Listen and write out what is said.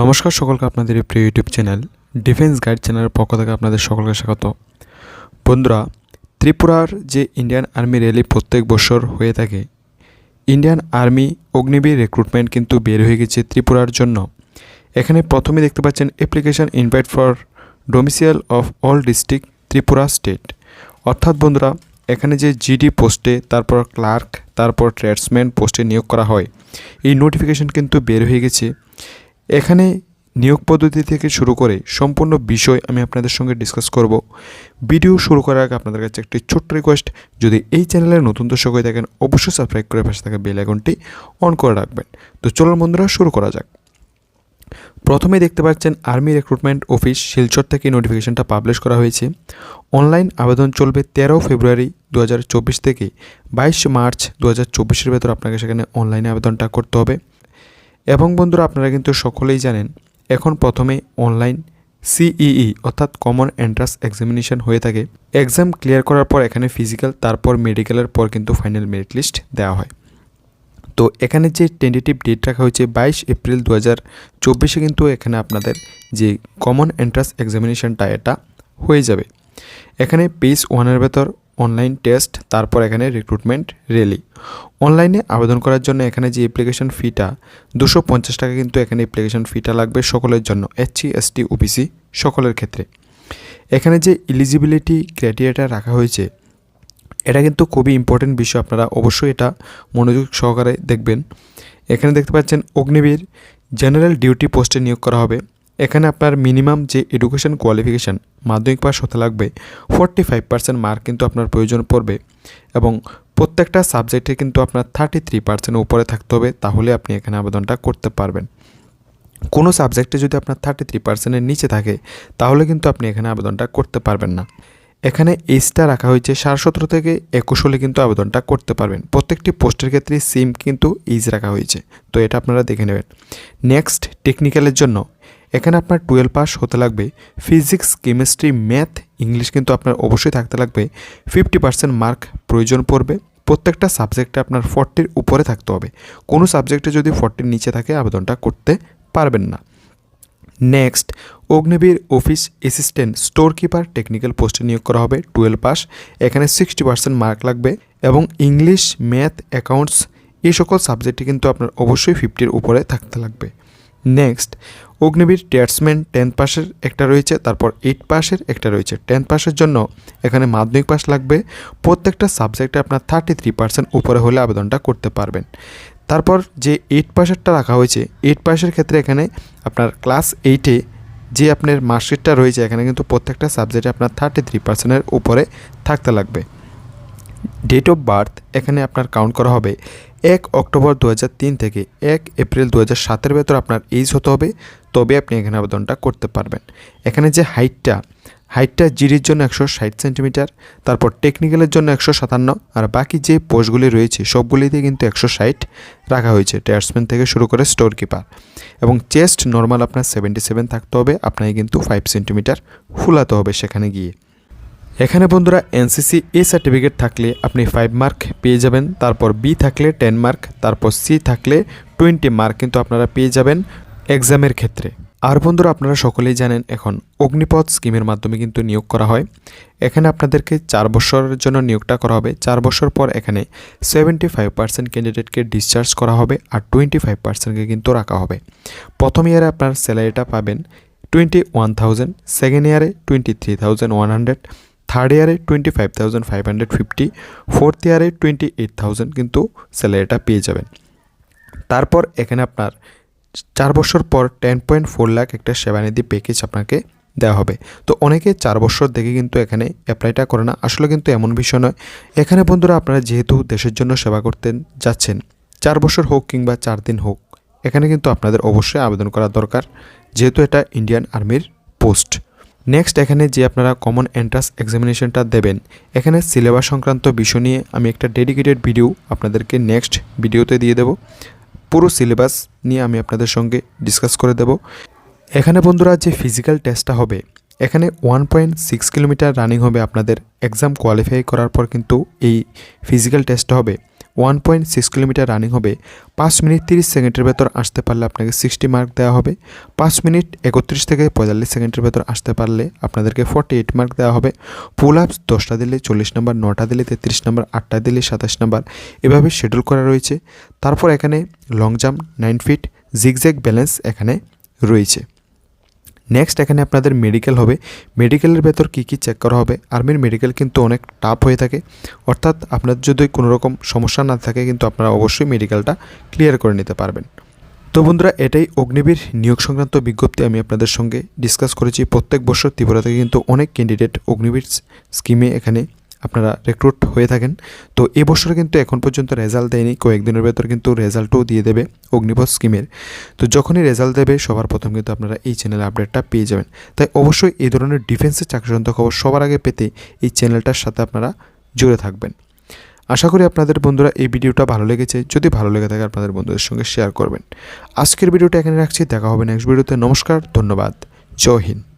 নমস্কার সকলকে আপনাদের এই প্রিয় ইউটিউব চ্যানেল ডিফেন্স গাইড চ্যানেলের পক্ষ থেকে আপনাদের সকলকে স্বাগত। বন্ধুরা, ত্রিপুরার যে ইন্ডিয়ান আর্মি র্যালি প্রত্যেক বছর হয়ে থাকে, ইন্ডিয়ান আর্মি অগ্নিবীর রিক্রুটমেন্ট কিন্তু বের হয়ে গেছে ত্রিপুরার জন্য। এখানে প্রথমে দেখতে পাচ্ছেন application invite for domicile of all district Tripura state. অর্থাৎ বন্ধুরা, এখানে যে জিডি পোস্টে, তারপর ক্লার্ক, তারপর ট্রেডসম্যান পোস্টে নিয়োগ করা হয়। এই নোটিফিকেশন কিন্তু বের হয়ে গেছে। এখানে নিয়োগ পদ্ধতি থেকে শুরু করে সম্পূর্ণ বিষয় আমি আপনাদের সঙ্গে ডিসকাস করব। ভিডিও শুরু করার আগে আপনাদের কাছে একটি ছোট্ট রিকোয়েস্ট যদি এই চ্যানেলের নতুন দর্শক হয়ে থাকেন, অবশ্যই সাবস্ক্রাইব করে পাশে থাকা বেল আইকনটি অন করে রাখবেন। তো চলুন বন্ধুরা, শুরু করা যাক। প্রথমে দেখতে পাচ্ছেন আর্মি রিক্রুটমেন্ট অফিস শিলচর থেকে নোটিফিকেশনটা পাবলিশ করা হয়েছে। অনলাইন আবেদন চলবে তেরো ফেব্রুয়ারি দু হাজার চব্বিশ থেকে বাইশ মার্চ দু হাজার চব্বিশের ভেতর আপনাকে সেখানে অনলাইনে আবেদনটা করতে হবে। এবং বন্ধুরা আপনারা কিন্তু সকলেই জানেন, এখন প্রথমে অনলাইন সিইই অর্থাৎ কমন এন্ট্রান্স এক্সামিনেশন হয়ে থাকে। এক্সাম ক্লিয়ার করার পর এখানে ফিজিক্যাল তারপর মেডিকেলের পর কিন্তু ফাইনাল মেরিট লিস্ট দেওয়া হয়। তো এখানে যে টেন্টেটিভ ডেট রাখা হয়েছে বাইশ এপ্রিল দু হাজার চব্বিশে কিন্তু এখানে আপনাদের যে কমন এন্ট্রান্স এক্সামিনেশনটা এটা হয়ে যাবে। এখানে পেজ ওয়ানের ভেতর অনলাইন টেস্ট তারপর এখানে রিক্রুটমেন্ট রেলি অনলাইনে আবেদন করার জন্য এখানে যে অ্যাপ্লিকেশন ফিটা দুশো পঞ্চাশ টাকা কিন্তু এখানে অ্যাপ্লিকেশন ফিটা লাগবে সকলের জন্য এসসি এসটি ওবিসি সকলের ক্ষেত্রে। এখানে যে এলিজিবিলিটি ক্রাইটেরিয়াটা রাখা হয়েছে, এটা কিন্তু খুবই ইম্পর্টেন্ট বিষয়, আপনারা অবশ্যই এটা মনোযোগ সহকারে দেখবেন। এখানে দেখতে পাচ্ছেন অগ্নিবীর জেনারেল ডিউটি পোস্টে নিয়োগ করা হবে। এখানে আপনার মিনিমাম যে এডুকেশন কোয়ালিফিকেশান মাধ্যমিক পাস হতে লাগবে ফোরটি ফাইভ পার্সেন্ট মার্ক কিন্তু আপনার প্রয়োজন পড়বে এবং প্রত্যেকটা সাবজেক্টে কিন্তু আপনার থার্টি থ্রি পার্সেন্ট উপরে থাকতে হবে, তাহলে আপনি এখানে আবেদনটা করতে পারবেন। কোনো সাবজেক্টে যদি আপনার থার্টি থ্রি পার্সেন্টের নিচে থাকে, তাহলে কিন্তু আপনি এখানে আবেদনটা করতে পারবেন না। এখানে এজটা রাখা হয়েছে সাড়ে সতেরো থেকে একুশ হলে কিন্তু আবেদনটা করতে পারবেন। প্রত্যেকটি পোস্টের ক্ষেত্রে সিম কিন্তু এজ রাখা হয়েছে, তো এটা আপনারা দেখে নেবেন। নেক্সট টেকনিক্যালের জন্য এখানে আপনার টুয়েলভ পাস হতে লাগবে। ফিজিক্স কেমিস্ট্রি ম্যাথ ইংলিশ কিন্তু আপনার অবশ্যই থাকতে লাগবে। ফিফটি পার্সেন্ট মার্ক প্রয়োজন পড়বে। প্রত্যেকটা সাবজেক্টে আপনার ফর্টির উপরে থাকতে হবে। কোনো সাবজেক্টে যদি ফর্টির নিচে থাকে, আবেদনটা করতে পারবেন না। Next Agniveer office assistant store keeper technical পোস্টে নিয়োগ করা হবে। টুয়েলভ পাস এখানে সিক্সটি পার্সেন্ট মার্ক লাগবে এবং ইংলিশ ম্যাথ অ্যাকাউন্টস এই সকল সাবজেক্টে কিন্তু আপনার অবশ্যই ফিফটির উপরে থাকতে লাগবে। নেক্সট অগ্নিবীর ট্রেডসম্যান টেন পাসের একটা রয়েছে, তারপর এইট পাসের একটা রয়েছে। টেন পাসের জন্য এখানে মাধ্যমিক পাস লাগবে। প্রত্যেকটা সাবজেক্টে আপনার থার্টি থ্রি পার্সেন্ট উপরে হলে আবেদনটা করতে পারবেন। তারপর যে এইট পাসেরটা রাখা হয়েছে এইট পাসের ক্ষেত্রে এখানে আপনার ক্লাস এইটে যে আপনার মার্কশিটটা রয়েছে, এখানে কিন্তু প্রত্যেকটা সাবজেক্টে আপনার থার্টি থ্রি পার্সেন্টের উপরে থাকতে লাগবে। ডেট অফ বার্থ এখানে আপনার কাউন্ট করা হবে এক অক্টোবর দু থেকে এক এপ্রিল দু হাজার সাতের ভেতর আপনার এইজ হতে হবে। তবে আপনি এখানে আবেদনটা করতে পারবেন। এখানে যে হাইটটা হাইটটা জিডির জন্য একশো ষাট সেন্টিমিটার তারপর টেকনিক্যালের জন্য একশো সাতান্ন, আর বাকি যে পোস্টগুলি রয়েছে সবগুলিতে কিন্তু একশো ষাট রাখা হয়েছে ট্যাটসম্যান থেকে শুরু করে স্টোর কিপার এবং চেস্ট নর্মাল আপনার সেভেন্টি সেভেন থাকতে হবে, আপনাকে কিন্তু ফাইভ সেন্টিমিটার ফুলাতে হবে সেখানে গিয়ে। এখানে বন্ধুরা এনসিসি এ সার্টিফিকেট থাকলে আপনি ফাইভ মার্ক পেয়ে যাবেন, তারপর বি থাকলে টেন মার্ক তারপর সি থাকলে টোয়েন্টি মার্ক কিন্তু আপনারা পেয়ে যাবেন এক্সামের ক্ষেত্রে। আর বন্ধুরা আপনারা সকলেই জানেন এখন অগ্নিপথ স্কিমের মাধ্যমে কিন্তু নিয়োগ করা হয়। এখানে আপনাদেরকে চার বছরের জন্য নিয়োগটা করা হবে। চার বছর পর এখানে সেভেন্টি ফাইভ পার্সেন্ট ক্যান্ডিডেটকে ডিসচার্জ করা হবে আর টোয়েন্টি ফাইভ পার্সেন্টকে কিন্তু রাখা হবে। প্রথম ইয়ারে আপনার স্যালারিটা পাবেন টোয়েন্টি ওয়ান থাউজেন্ড সেকেন্ড ইয়ারে twenty three thousand one hundred third ইয়ারে twenty five thousand five hundred fifty fourth ইয়ারে টোয়েন্টি এইট থাউজেন্ড কিন্তু স্যালারিটা পেয়ে যাবেন। তারপর এখানে আপনার চার বছর পর টেন পয়েন্ট ফোর লাখ একটা সেবানিধি প্যাকেজ আপনাকে দেওয়া হবে। তো অনেকে চার বছর দেখে কিন্তু এখানে অ্যাপ্লাইটা করে না। আসলে কিন্তু এমন বিষয় নয়। এখানে বন্ধুরা আপনারা যেহেতু দেশের জন্য সেবা করতে যাচ্ছেন, চার বছর হোক কিংবা চার দিন হোক, এখানে কিন্তু আপনাদের অবশ্যই আবেদন করা দরকার। যেহেতু এটা ইন্ডিয়ান আর্মির পোস্ট নেক্সট এখানে যে আপনারা কমন এন্ট্রান্স এক্সামিনেশনটা দেবেন, এখানে সিলেবাস সংক্রান্ত বিষয় নিয়ে আমি একটা ডেডিকেটেড ভিডিও আপনাদেরকে নেক্সট ভিডিওতে দিয়ে দেব। পুরো সিলেবাস নিয়ে আমি আপনাদের সঙ্গে ডিসকাস করে দেব। এখানে বন্ধুরা যে ফিজিক্যাল টেস্টটা হবে, এখানে one point six kilometre running হবে আপনাদের। এক্সাম কোয়ালিফাই করার পর কিন্তু এই ফিজিক্যাল টেস্টটা হবে। One point six kilometre running হবে, পাঁচ মিনিট তিরিশ সেকেন্ডের ভেতর আসতে পারলে আপনাকে সিক্সটি মার্ক দেওয়া হবে, পাঁচ মিনিট একত্রিশ থেকে পঁয়তাল্লিশ সেকেন্ডের ভেতর আসতে পারলে আপনাদেরকে ফর্টি এইট মার্ক দেওয়া হবে পুল আপস দশটা দিলে চল্লিশ নাম্বার নটা দিলে তেত্রিশ নম্বর আটটা দিলে সাতাশ নম্বর এভাবে শিডিউল করা রয়েছে। তারপর এখানে long jump nine feet zigzag balance এখানে রয়েছে। নেক্সট এখানে আপনাদের মেডিকেল হবে। মেডিকেলের ভেতর কী কী চেক করা হবে? আর্মির মেডিকেল কিন্তু অনেক টাফ হয়ে থাকে। অর্থাৎ আপনার যদি কোনো রকম সমস্যা না থাকে, কিন্তু আপনারা অবশ্যই মেডিকেলটা ক্লিয়ার করে নিতে পারবেন। তো বন্ধুরা, এটাই অগ্নিবীর নিয়োগ সংক্রান্ত বিজ্ঞপ্তি আমি আপনাদের সঙ্গে ডিসকাস করেছি। প্রত্যেক বছর ত্রিপুরা থেকে কিন্তু অনেক ক্যান্ডিডেট অগ্নিবীর স্কিমে এখানে আপনারা রিক্রুট হয়ে থাকেন। তো এবছর কিন্তু এখন পর্যন্ত রেজাল্ট দেয়নি। কয়েকদিনের ভেতর কিন্তু রেজাল্টও দিয়ে দেবে অগ্নিপথ স্কিমের তো যখনই রেজাল্ট দেবে, সবার প্রথম কিন্তু আপনারা এই চ্যানেলে আপডেটটা পেয়ে যাবেন। তাই অবশ্যই এই ধরনের ডিফেন্সের চাকরিজন্ত খবর সবার আগে পেতে এই চ্যানেলটার সাথে আপনারা জুড়ে থাকবেন। আশা করি আপনাদের বন্ধুরা এই ভিডিওটা ভালো লেগেছে। যদি ভালো লেগে থাকে, আপনাদের বন্ধুদের সঙ্গে শেয়ার করবেন। আজকের ভিডিওটা এখানে রাখছি। দেখা হবে নেক্সট ভিডিওতে। নমস্কার, ধন্যবাদ। জয় হিন্দ।